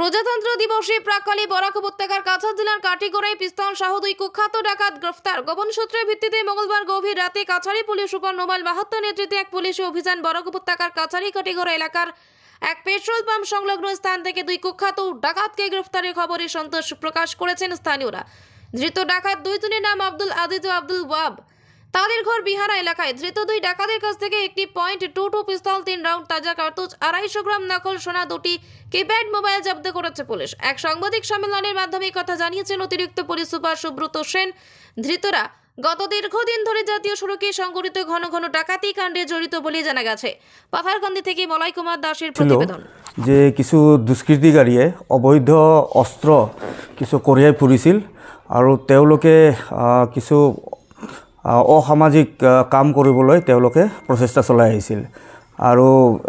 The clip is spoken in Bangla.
প্রজাতন্ত্র দিবসে প্রাককালে বরাক উপত্যকার কাছাড় জেলার কাটিগড়ায় পিস্তল সহ দুই কুখ্যাত ডাকাত গ্রেফতার। গোপন সূত্রের ভিত্তিতে মঙ্গলবার গভীর রাতে কাছাড়ি পুলিশ সুপার নোমাল মাহাত্ম নেতৃত্বে এক পুলিশি অভিযান বরাক উপত্যকার কাছাড়ি কাটিগড়া এলাকার এক পেট্রোল পাম্প সংলগ্ন স্থান থেকে দুই কুখ্যাত ডাকাতকে গ্রেফতারের খবরে সন্তোষ প্রকাশ করেছেন স্থানীয়রা। ধৃত ডাকাত দুইজনের নাম আব্দুল আজিজ ও আব্দুল ওয়াব। তাদের ঘর বিহারা এলাকায়। ধৃত দুই ডাকাতের কাছ থেকে একটি পয়েন্ট টু টু পিস্তল তিন রাউন্ড তাজা কার্তুজ আড়াইশো গ্রাম নকল সোনা দুটি কিপ্যাড মোবাইল জব্দ করেছে পুলিশ। এক সাংবাদিক সম্মেলনের মাধ্যমে কথা জানিয়েছেন অতিরিক্ত পুলিশ সুপার সুব্রত সেন। ধৃতরা গত দীর্ঘদিন ধরে জাতীয় সড়কে সংঘটিত ঘন ঘন ডাকাতি কাণ্ডে জড়িত বলে জানা গেছে। পাথারকান্দি থেকে মলাই কুমার দাসের প্রতিবেদন। যে কিছু দুষ্কৃতিকারীয়ে অবৈধ অস্ত্র কিছু কঢ়িয়াই ফুৰিছিল আৰু তেওঁলোকে কিছু অসামাজিক কাম কৰিবলৈ তেওঁলোকে প্ৰচেষ্টা চলাই আহিছিল। আৰু